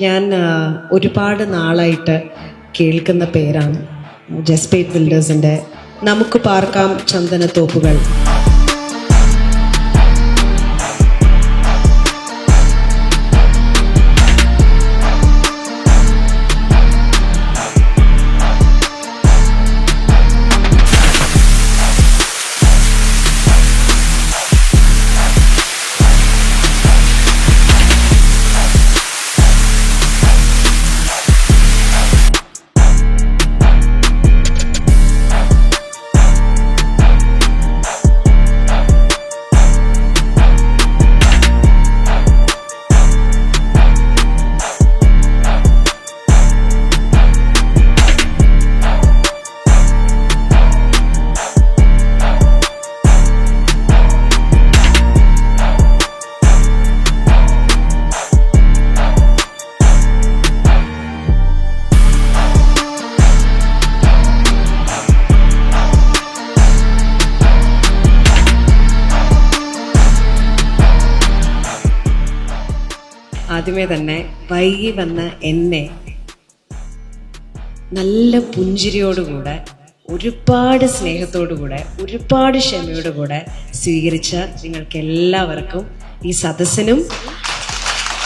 ഞാൻ ഒരുപാട് നാളായിട്ട് കേൾക്കുന്ന പേരാണ് ജസ്പേറ്റ് ബിൽഡേഴ്സിന്റെ നമുക്ക് പാർക്കാം ചന്ദനത്തോപ്പുകൾ. ആദ്യമേ തന്നെ വൈകി വന്ന എന്നെ നല്ല പുഞ്ചിരിയോടുകൂടെ ഒരുപാട് സ്നേഹത്തോടുകൂടെ ഒരുപാട് ക്ഷമയോടുകൂടെ സ്വീകരിച്ച നിങ്ങൾക്ക് എല്ലാവർക്കും ഈ സദസ്സിനും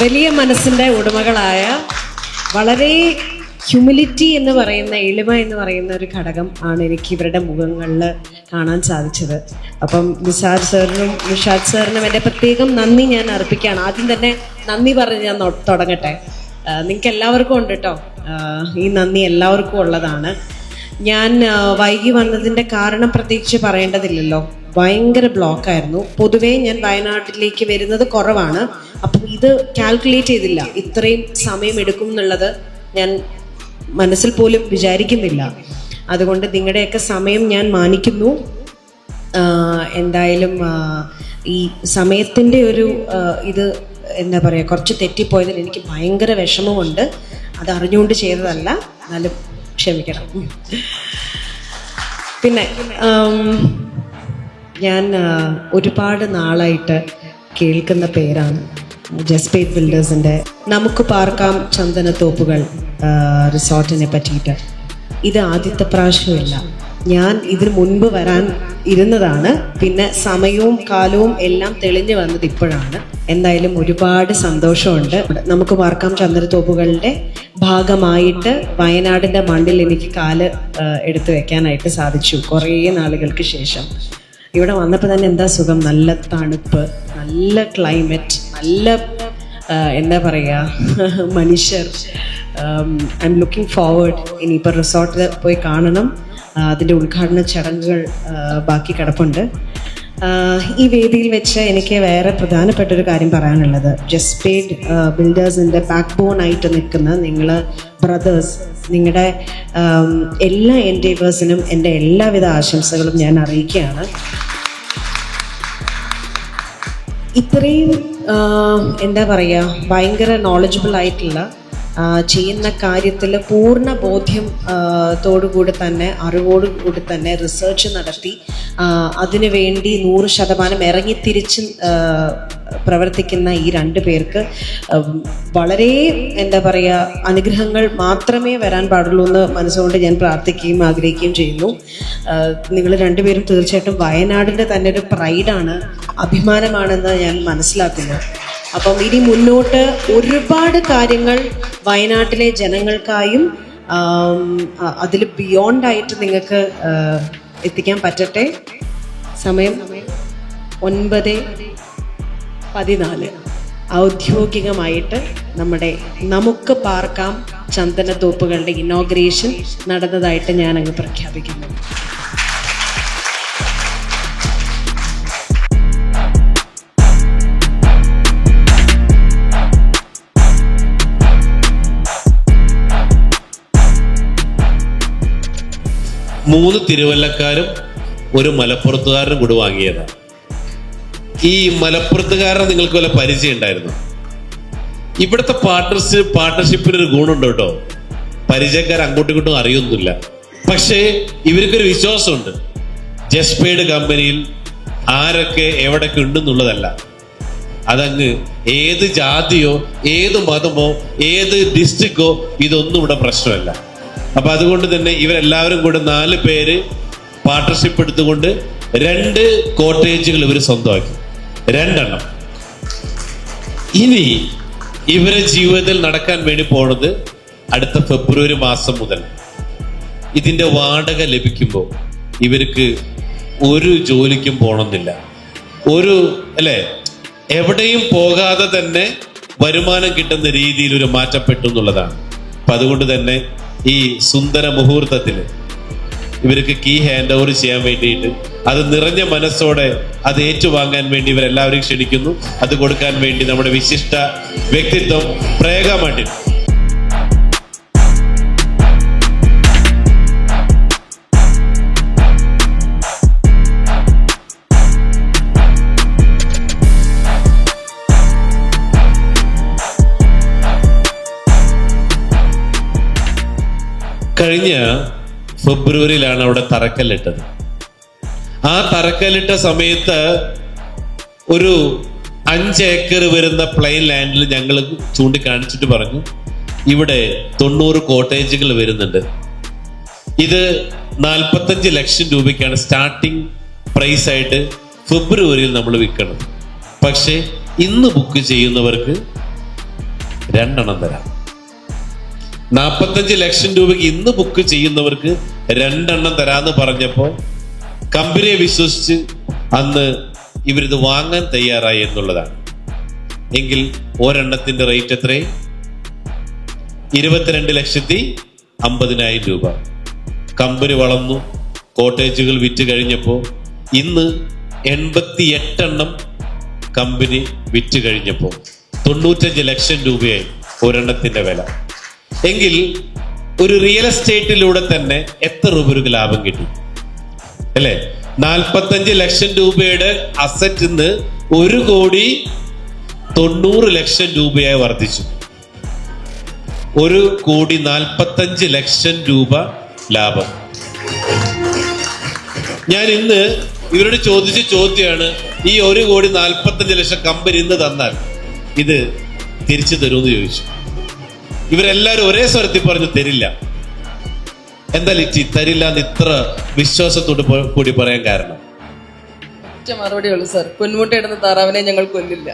വലിയ മനസ്സിന്റെ ഉടമകളായ വളരെ ഹ്യൂമിലിറ്റി എന്ന് പറയുന്ന എളിമ എന്ന് പറയുന്ന ഒരു ഘടകം ആണ് എനിക്ക് ഇവരുടെ മുഖങ്ങളിൽ കാണാൻ സാധിച്ചത്. അപ്പം നിഷാദ് സാറിനും നിഷാദ് സാറിനും എന്റെ പ്രത്യേകം നന്ദി ഞാൻ അർപ്പിക്കുകയാണ്. ആദ്യം തന്നെ നന്ദി പറഞ്ഞ് ഞാൻ തുടങ്ങട്ടെ. നിങ്ങൾക്ക് എല്ലാവർക്കും ഉണ്ട് കേട്ടോ ഈ നന്ദി എല്ലാവർക്കും ഉള്ളതാണ്. ഞാൻ വൈകി വന്നതിന്റെ കാരണം പ്രത്യേകിച്ച് പറയേണ്ടതില്ലല്ലോ. ഭയങ്കര ബ്ലോക്കായിരുന്നു പൊതുവേ ഞാൻ വയനാട്ടിലേക്ക് വരുന്നത് കുറവാണ്. അപ്പം ഇത് കാൽക്കുലേറ്റ് ചെയ്തില്ല. ഇത്രയും സമയം എടുക്കും എന്നുള്ളത് ഞാൻ മനസ്സിൽ പോലും വിചാരിക്കുന്നില്ല. അതുകൊണ്ട് നിങ്ങളുടെയൊക്കെ സമയം ഞാൻ മാനിക്കുന്നു. എന്തായാലും ഈ സമയത്തിന്റെ ഒരു ഇത് എന്താ പറയുക കുറച്ച് തെറ്റിപ്പോയതിൽ എനിക്ക് ഭയങ്കര വിഷമമുണ്ട്. അത് അറിഞ്ഞുകൊണ്ട് ചെയ്തതല്ല. എന്നാലും ക്ഷമിക്കണം. പിന്നെ ഞാൻ ഒരുപാട് നാളായിട്ട് കേൾക്കുന്ന പേരാണ് ജസ്പീത് ബിൽഡേഴ്സിന്റെ നമുക്ക് പാർക്കാം ചന്ദനത്തോപ്പുകൾ. റിസോർട്ടിനെ പറ്റിയിട്ട്. ഇത് ആദ്യത്തെ പ്രാവശ്യമല്ല. ഞാൻ ഇതിന് മുൻപ് വരാൻ ഇരുന്നതാണ്. പിന്നെ സമയവും കാലവും എല്ലാം തെളിഞ്ഞു വന്നത് ഇപ്പോഴാണ്. എന്തായാലും ഒരുപാട് സന്തോഷമുണ്ട്. നമുക്ക് വാർക്കാം ചന്ദ്രത്തോപ്പുകളുടെ ഭാഗമായിട്ട് വയനാടിന്റെ മണ്ണിൽ എനിക്ക് കാൽ എടുത്തു വെക്കാനായിട്ട് സാധിച്ചു കുറേ നാളുകൾക്ക് ശേഷം. ഇവിടെ വന്നപ്പോൾ തന്നെ എന്താ സുഖം? നല്ല തണുപ്പ് നല്ല ക്ലൈമറ്റ് നല്ല എന്താ പറയുക മനുഷ്യർ ഐ എം ലുക്കിംഗ് ഫോർവേഡ് ഇനിയിപ്പോൾ റിസോർട്ടിൽ പോയി കാണണം. അതിന്റെ ഉദ്ഘാടന ചടങ്ങുകൾ ബാക്കി കിടപ്പുണ്ട്. ഈ വേദിയിൽ വെച്ച് എനിക്ക് വേറെ പ്രധാനപ്പെട്ട ഒരു കാര്യം പറയാനുള്ളത്. ജസ്പേഡ് ബിൽഡേഴ്സിന്റെ ബാക്ക് ബോൺ ആയിട്ട് നിൽക്കുന്ന നിങ്ങൾ ബ്രദേഴ്സ് നിങ്ങളുടെ എല്ലാ എൻഡേവേഴ്സിനും എന്റെ എല്ലാവിധ ആശംസകളും ഞാൻ അറിയിക്കുകയാണ്. ഇത്രയും എന്താ പറയുക ഭയങ്കര നോളജബിൾ ആയിട്ടുള്ള ചെയ്യുന്ന കാര്യത്തിൽ പൂർണ ബോധ്യം തോടുകൂടി തന്നെ അറിവോടുകൂടി തന്നെ റിസർച്ച് നടത്തി അതിനുവേണ്ടി അതിനു വേണ്ടി നൂറ് ശതമാനം ഇറങ്ങിത്തിരിച്ച് പ്രവർത്തിക്കുന്ന ഈ രണ്ട് പേർക്ക് വളരെ എന്താ പറയുക അനുഗ്രഹങ്ങൾ മാത്രമേ വരാൻ പാടുള്ളൂ എന്ന് മനസ്സുകൊണ്ട് ഞാൻ പ്രാർത്ഥിക്കുകയും ആഗ്രഹിക്കുകയും ചെയ്യുന്നു. നിങ്ങൾ രണ്ടുപേരും തീർച്ചയായിട്ടും വയനാടിന്റെ തന്നെ ഒരു പ്രൈഡാണ് അഭിമാനമാണെന്ന് ഞാൻ മനസ്സിലാക്കുന്നു. അപ്പം ഇനി മുന്നോട്ട് ഒരുപാട് കാര്യങ്ങൾ വയനാട്ടിലെ ജനങ്ങൾക്കായും അതിൽ ബിയോണ്ടായിട്ട് നിങ്ങൾക്ക് എത്തിക്കാൻ പറ്റട്ടെ? സമയം ഒൻപത് പതിനാല്. ഔദ്യോഗികമായിട്ട് നമ്മുടെ നമുക്ക് പാർക്കാം ചന്ദനത്തോപ്പുകളുടെ ഇനോഗ്രേഷൻ നടന്നതായിട്ട് ഞാൻ പ്രഖ്യാപിക്കുന്നു. മൂന്ന് തിരുവല്ലക്കാരും ഒരു മലപ്പുറത്തുകാരനും കൂടി വാങ്ങിയതാണ് ഈ മലപ്പുറത്തുകാരനെ നിങ്ങൾക്ക് വല്ല പരിചയം ഉണ്ടായിരുന്നു? ഇവിടുത്തെ പാർട്ണർഷിപ്പ് പാർട്ണർഷിപ്പിന് ഒരു ഗുണമുണ്ട് കേട്ടോ. പരിചയക്കാർ അങ്ങോട്ടും ഇങ്ങോട്ടും അറിയൊന്നുമില്ല. പക്ഷേ ഇവർക്കൊരു വിശ്വാസമുണ്ട്. ജസ്പേഡ് കമ്പനിയിൽ ആരൊക്കെ എവിടൊക്കെ ഉണ്ടെന്നുള്ളതല്ല. അതങ്ങ് ഏത് ജാതിയോ ഏത് മതമോ ഏത് ഡിസ്ട്രിക്റ്റോ ഇതൊന്നും ഇവിടെ പ്രശ്നമല്ല. അപ്പൊ അതുകൊണ്ട് തന്നെ ഇവരെല്ലാവരും കൂടെ നാല് പേര് പാർട്ട്ണർഷിപ്പ് എടുത്തുകൊണ്ട് രണ്ട് കോട്ടേജുകൾ ഇവർ സ്വന്തമാക്കി. രണ്ടെണ്ണം. ഇനി ഇവരെ ജീവിതത്തിൽ നടക്കാൻ വേണ്ടി പോണത് അടുത്ത ഫെബ്രുവരി മാസം മുതൽ. ഇതിന്റെ വാടക ലഭിക്കുമ്പോൾ ഇവർക്ക് ഒരു ജോലിക്കും പോണമെന്നില്ല ഒരു അല്ലെ? എവിടെയും പോകാതെ തന്നെ വരുമാനം കിട്ടുന്ന രീതിയിൽ ഒരു മാറ്റപ്പെട്ടു എന്നുള്ളതാണ് അപ്പൊ അതുകൊണ്ട് തന്നെ ഈ സുന്ദര മുഹൂർത്തത്തിൽ ഇവർക്ക് കീ ഹാൻഡ് ഓവർ ചെയ്യാൻ വേണ്ടിയിട്ട് അത് നിറഞ്ഞ മനസ്സോടെ അത് ഏറ്റുവാങ്ങാൻ വേണ്ടി ഇവരെല്ലാവരെയും ക്ഷണിക്കുന്നു. അത് കൊടുക്കാൻ വേണ്ടി നമ്മുടെ വിശിഷ്ട വ്യക്തിത്വം മണ്ടിൻ കഴിഞ്ഞ ഫെബ്രുവരിയിലാണ് അവിടെ തറക്കല്ലിട്ടത്. ആ തറക്കല്ലിട്ട സമയത്ത് ഒരു അഞ്ച് ഏക്കർ വരുന്ന പ്ലെയിൻ ലാൻഡിൽ ഞങ്ങൾ ചൂണ്ടിക്കാണിച്ചിട്ട് പറഞ്ഞു ഇവിടെ തൊണ്ണൂറ് കോട്ടേജുകൾ വരുന്നുണ്ട്. ഇത് നാൽപ്പത്തഞ്ച് ലക്ഷം രൂപയ്ക്കാണ് സ്റ്റാർട്ടിംഗ് പ്രൈസ് ആയിട്ട് ഫെബ്രുവരിയിൽ നമ്മൾ വിൽക്കണം പക്ഷേ ഇന്ന് ബുക്ക് ചെയ്യുന്നവർക്ക് രണ്ടെണ്ണം തരാം. നാൽപ്പത്തഞ്ച് ലക്ഷം രൂപയ്ക്ക് ഇന്ന് ബുക്ക് ചെയ്യുന്നവർക്ക് രണ്ടെണ്ണം തരാന്ന് പറഞ്ഞപ്പോൾ കമ്പനിയെ വിശ്വസിച്ച് അന്ന് ഇവരിത് വാങ്ങാൻ തയ്യാറായി എന്നുള്ളതാണ്. എങ്കിൽ ഒരെണ്ണത്തിന്റെ റേറ്റ് എത്രയും ഇരുപത്തിരണ്ട് ലക്ഷത്തി അമ്പതിനായിരം രൂപ. കമ്പനി വളർന്നു കോട്ടേജുകൾ വിറ്റ് കഴിഞ്ഞപ്പോൾ ഇന്ന് എൺപത്തി എട്ടെണ്ണം കമ്പനി വിറ്റ് കഴിഞ്ഞപ്പോൾ തൊണ്ണൂറ്റഞ്ച് ലക്ഷം രൂപയായി ഒരെണ്ണത്തിന്റെ വില. എങ്കിൽ ഒരു റിയൽ എസ്റ്റേറ്റിലൂടെ തന്നെ എത്ര രൂപ ഒരു ലാഭം കിട്ടും? അല്ലേ? നാൽപ്പത്തഞ്ച് ലക്ഷം രൂപയുടെ അസറ്റ് ഇന്ന് ഒരു കോടി തൊണ്ണൂറ് ലക്ഷം രൂപയായി വർദ്ധിച്ചു. ഒരു കോടി നാൽപ്പത്തഞ്ച് ലക്ഷം രൂപ ലാഭം. ഞാൻ ഇന്ന് ഇവരോട് ചോദിച്ച ചോദ്യമാണ് ഈ ഒരു കോടി നാൽപ്പത്തഞ്ച് ലക്ഷം കമ്പനി ഇന്ന് തന്നാൽ ഇത് തിരിച്ചു തരുമെന്ന് ചോദിച്ചു. ഇവരെല്ലാരും ഒരേ സ്വരത്തിൽ പറഞ്ഞു തരില്ല. എന്താ ലിച്ചി തരില്ല എന്ന് ഇത്ര വിശ്വാസത്തോട് കൂടി പറയാൻ കാരണം? മറുപടി ഉള്ളു സർ. പൊന്മുട്ടയിടുന്ന താറാവിനെ ഞങ്ങൾ കൊല്ലില്ല.